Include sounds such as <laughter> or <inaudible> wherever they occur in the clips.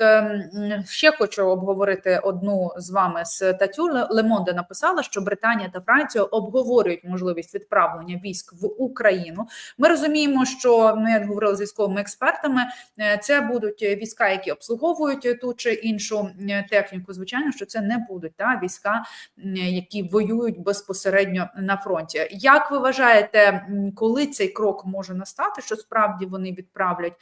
ем, ще хочу обговорити одну з вами статтю. Ле- Лемонде написала, що Британія та Франція обговорюють можливість відправлення військ в Україну. Ми розуміємо, що ми як говорили з військовими експертами, е, це будуть війська, які обслуговують ту чи іншу е, техніку. Звичайно, що це не будуть та війська, які воюють безпосередньо на фронті. Як ви вважаєте, коли цей крок може настати? Що справді вони відправлять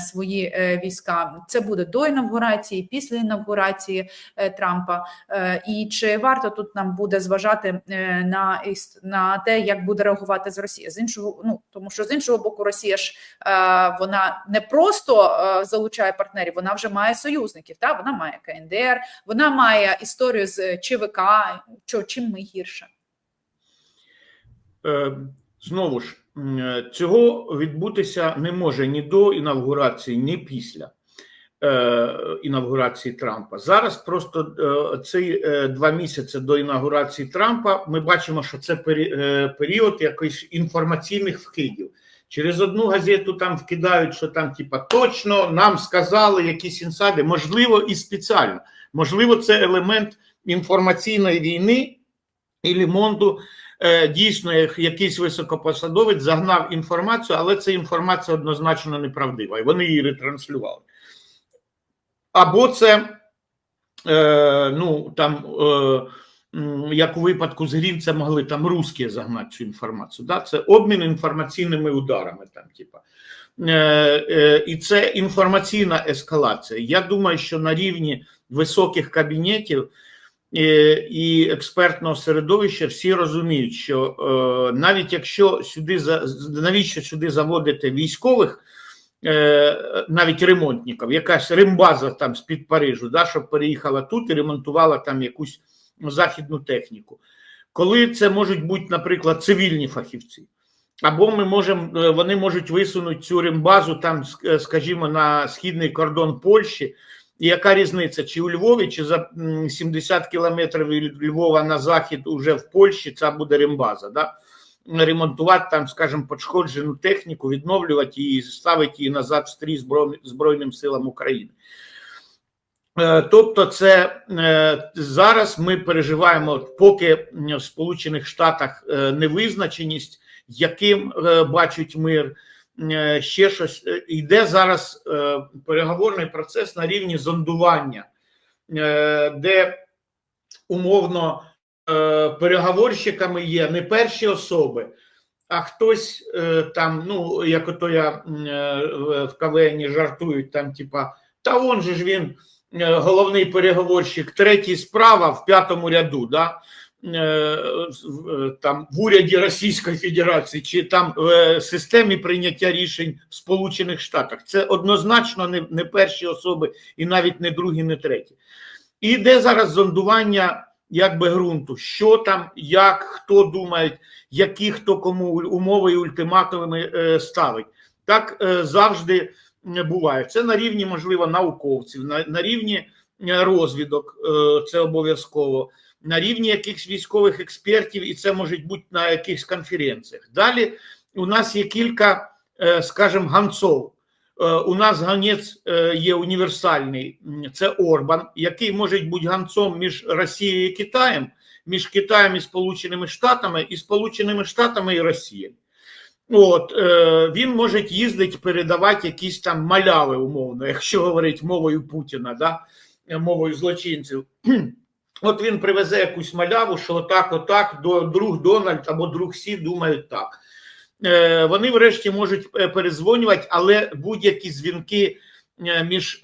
свої е, війська? Це буде до інавгурації, після інавгурації е, Трампа. Е, І чи варто тут нам буде зважати е, на на те, як буде реагувати з Росії? З іншого, ну тому що з іншого боку, Росія ж вона не просто залучає партнерів, вона вже має союзників. Та вона має КНДР, вона має історію з ЧВК. Чим ми гірше? Знову ж, цього відбутися не може ні до інавгурації, ні після інавгурації Трампа. Зараз просто е, ці е, два місяці до інавгурації Трампа ми бачимо, що це е, період якихось інформаційних вкидів. Через одну газету там вкидають, що там, типа, точно нам сказали якісь інсайди, можливо, і спеціально. Можливо, це елемент інформаційної війни і Лімонду е, дійсно як якийсь високопосадовець загнав інформацію, але ця інформація однозначно неправдива, і вони її ретранслювали. Або це, е, ну там, е, як у випадку з Грінцем могли там русські загнати цю інформацію. Да? Це обмін інформаційними ударами. Там, типа. Е, е, і це інформаційна ескалація. Я думаю, що на рівні високих кабінетів е, і експертного середовища всі розуміють, що е, навіть якщо сюди за навіщо сюди заводити військових, навіть ремонтників, якась рембаза там з під Парижу, да, щоб переїхала тут і ремонтувала там якусь західну техніку, коли це можуть бути, наприклад, цивільні фахівці. Або ми можемо, е, вони можуть висунути цю рембазу там, е, скажімо, на східний кордон Польщі. І яка різниця, чи у Львові, чи за м, 70 кілометрів від Львова на захід уже в Польщі це буде рембаза. Да? Ремонтувати там, скажімо, пошкоджену техніку, відновлювати її, ставити її назад в стрій Збройним, силам України. Е, Тобто, це е, зараз ми переживаємо, поки в Сполучених Штатах е, невизначеність, яким бачать мир, ще щось йде зараз переговорний процес на рівні зондування, де умовно переговорщиками є не перші особи, а хтось е, там, ну як ото я е, в КВН жартують, там, типа, та он же ж він е, головний переговорщик, третій справа в п'ятому ряду, да? е, е, там в уряді Російської Федерації чи там в е, системі прийняття рішень в Сполучених Штатах. Це однозначно не, не перші особи, і навіть не другі, не треті. І йде зараз зондування якби ґрунту, що там, як, хто думає, які хто кому умови і ультиматуми е, ставить. Так е, завжди е, буває. Це на рівні, можливо, науковців, на, на рівні розвідок, це обов'язково, на рівні якихось військових експертів, і це може бути на якихось конференціях. Далі у нас є кілька, скажімо, ганцов. Е, У нас ганець е, є універсальний, це Орбан, який може бути ганцом між Росією і Китаєм, між Китаєм і Сполученими Штатами, і Сполученими Штатами і Росією. От е, він може їздити, передавати якісь там маляви, умовно, якщо говорить мовою Путіна, да? мовою злочинців. <clears throat> От він привезе якусь маляву, що отак, отак, друг Дональд або друг Сі думають так. Е, вони врешті можуть е, перезвонювати, але будь-які дзвінки е, між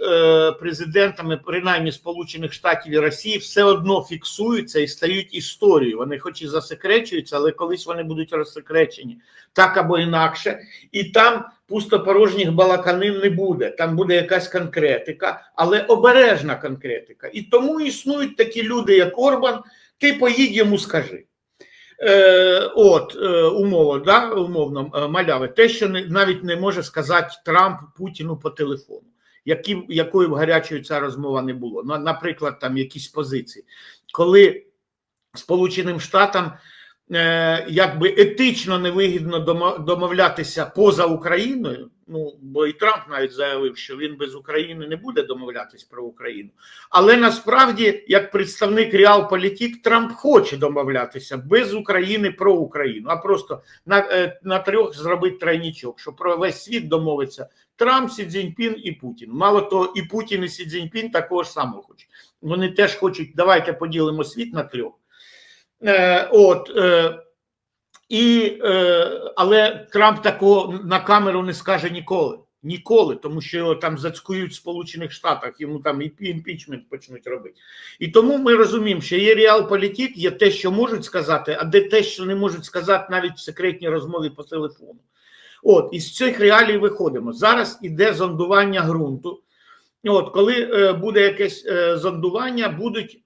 президентами, принаймні Сполучених Штатів і Росії, все одно фіксуються і стають історією. Вони хоч і засекречуються, але колись вони будуть розсекречені так або інакше, і там пустопорожніх балаканин не буде. Там буде якась конкретика, але обережна конкретика. І тому існують такі люди, як Орбан. Ти поїдь йому скажи. Е, от умова, да, умовно е, маляви, те, що навіть не може сказати Трамп Путіну по телефону, які, якою б гарячою ця розмова не було. Наприклад, там якісь позиції, коли Сполученим Штатам е, якби етично невигідно домовлятися поза Україною. Ну бо і Трамп навіть заявив, що він без України не буде домовлятись про Україну. Але насправді, як представник Реалполітік, Трамп хоче домовлятися без України про Україну, а просто на, е, на трьох зробити тройнічок, що про весь світ домовиться Трамп, Сі Цзіньпін і Путін. Мало того, і Путін, і Сі Цзіньпін такого ж хочуть. Вони теж хочуть, давайте поділимо світ на трьох. Е, от, е, і, е, але Трамп такого на камеру не скаже ніколи. Ніколи, тому що його там зацькують в Сполучених Штатах, йому там і імпічмент почнуть робити. І тому ми розуміємо, що є реалполітик, є те, що можуть сказати, а де те, що не можуть сказати навіть в секретній розмові по телефону. От, із цих реалій виходимо. Зараз іде зондування ґрунту. От, коли е, буде якесь е, зондування, будуть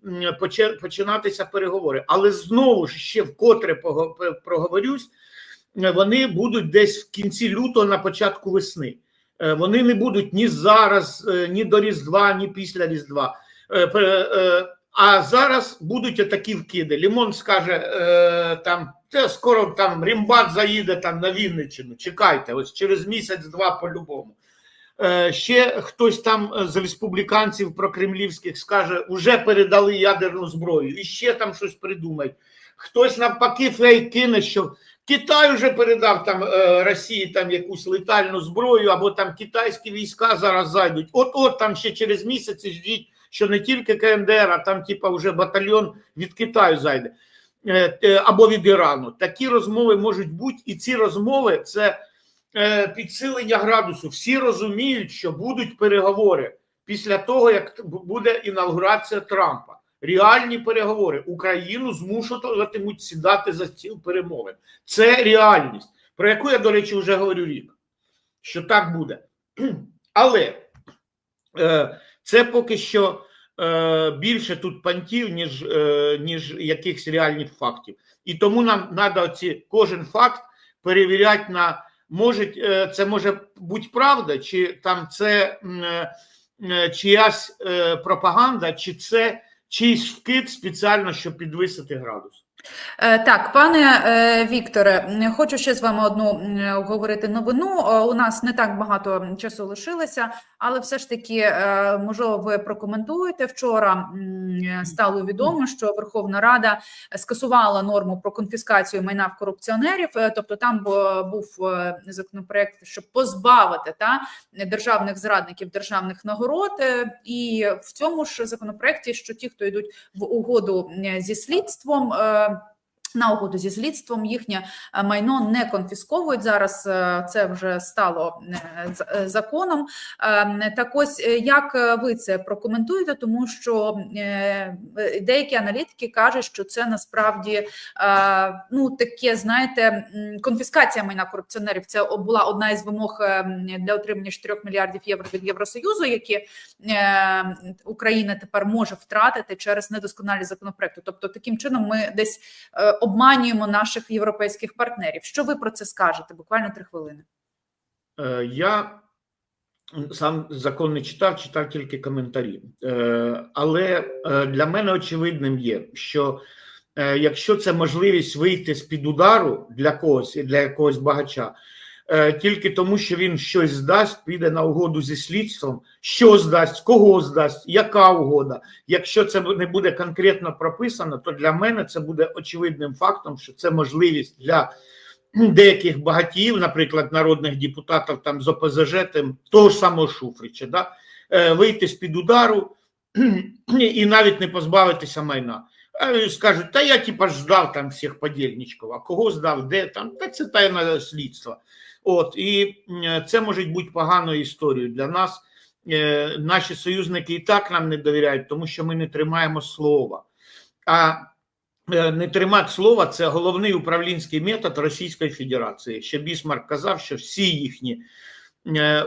починатися переговори. Але знову ж ще вкотре проговорюсь, е, вони будуть десь в кінці лютого, на початку весни. Вони не будуть ні зараз, ні до Різдва, ні після Різдва. А зараз будуть такі вкиди. Лімон скаже там, це скоро там Рімбат заїде там на Вінниччину. Чекайте, ось через місяць-два по-любому. Е, Ще хтось там е, з республіканців прокремлівських скаже, уже передали ядерну зброю, і ще там щось придумають. Хтось навпаки фейк кине, що Китай вже передав там е, Росії там якусь летальну зброю, або там китайські війська зараз зайдуть. От от там ще через місяць ждіть, що не тільки КНДР, а там, типа, вже батальйон від Китаю зайде або від Ірану. Такі розмови можуть бути, і ці розмови це підсилення градусу. Всі розуміють, що будуть переговори після того, як буде інаугурація Трампа. Реальні переговори Україну змушуватимуть сідати за стіл перемовин. Це реальність, про яку я, до речі, вже говорю рік, що так буде. <clears throat> Але е, це поки що е, більше тут пантів, ніж, е, ніж якихось реальних фактів. І тому нам треба кожен факт перевіряти на може, е, це може бути правда, чи там це е, е, чиясь пропаганда, чи це чийсь вкид спеціально, щоб підвисити градус. Е, Так, пане е, Вікторе, хочу ще з вами одну м, обговорити новину. У нас не так багато часу лишилося, але все ж таки, е, можливо, ви прокоментуєте. Вчора стало відомо, що Верховна Рада скасувала норму про конфіскацію майна в корупціонерів. Тобто, там був законопроект, щоб позбавити та державних зрадників державних нагород. І в цьому ж законопроекті, що ті, хто йдуть в угоду зі слідством. На угоду зі слідством їхнє е, майно не конфісковують зараз. е, Це вже стало е, законом. Е, Так ось як ви це прокоментуєте, тому що деякі аналітики кажуть, що це насправді ну таке, знаєте, конфіскація майна корупціонерів. Це була одна із вимог для отримання 4 мільярдів євро від Євросоюзу, які Україна тепер може втратити через недосконалі законопроекти. Тобто, таким чином ми десь обманюємо наших європейських партнерів. Що ви про це скажете? Буквально три хвилини. Е, Я сам закон не читав, читав тільки коментарі. Е, Але е, для мене очевидним є, що якщо це можливість вийти з під удару для когось і для якогось багача, тільки тому, що він щось здасть, піде на угоду зі слідством, що здасть, кого здасть, яка угода. Якщо це не буде конкретно прописано, то для мене це буде очевидним фактом, що це можливість для деяких багатіїв, наприклад, народних депутатів там з ОПЗЖ, тим, того ж самого Шуфрича, да, е, вийти з під удару <clears throat> і навіть не позбавитися майна. Скажуть, та я типа ж здав там всіх подільничків, а кого здав, де там, та це тайне слідство. От, і це може бути поганою історією для нас. Е, Наші союзники і так нам не довіряють, тому що ми не тримаємо слова. А е, не тримати слова це головний управлінський метод Російської Федерації. Ще Бісмарк казав, що всі їхні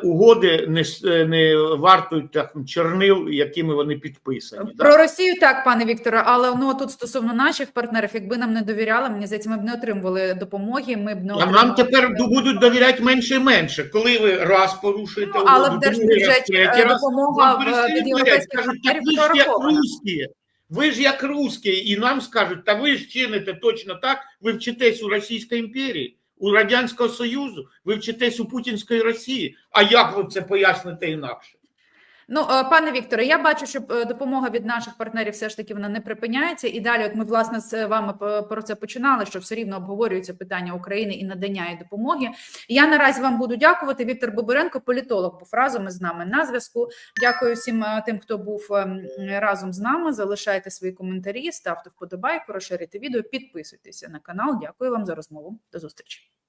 угоди не, е, не вартують так, чорнил, якими вони підписані. Про Росію так, пане Вікторе, але ну тут стосовно наших партнерів, якби нам не довіряли, мені здається, ми б не отримували допомоги. Ми б не А нам тепер будуть довіряти менше і менше. Коли ви раз порушуєте Ну, але угоду, в держбюджеті е, допомога вам від європейських партнерів русські. Ви ж як русські, і нам скажуть, та ви ж чините точно так, ви вчитесь у Російській імперії, у Радянського Союзу, ви вчитесь у Путінської Росії. А як ви це поясните інакше? Ну, е, пане Вікторе, я бачу, що е, допомога від наших партнерів все ж таки вона не припиняється. І далі, от ми власне з вами про це починали, що все рівно обговорюється питання України і надання їй допомоги. Я наразі вам буду дякувати. Віктор Бобиренко, політолог, був разом із нами на зв'язку. Дякую всім е, тим, хто був ем, разом з нами. Залишайте свої коментарі, ставте вподобайку, розширюйте відео, підписуйтеся на канал. Дякую вам за розмову. До зустрічі.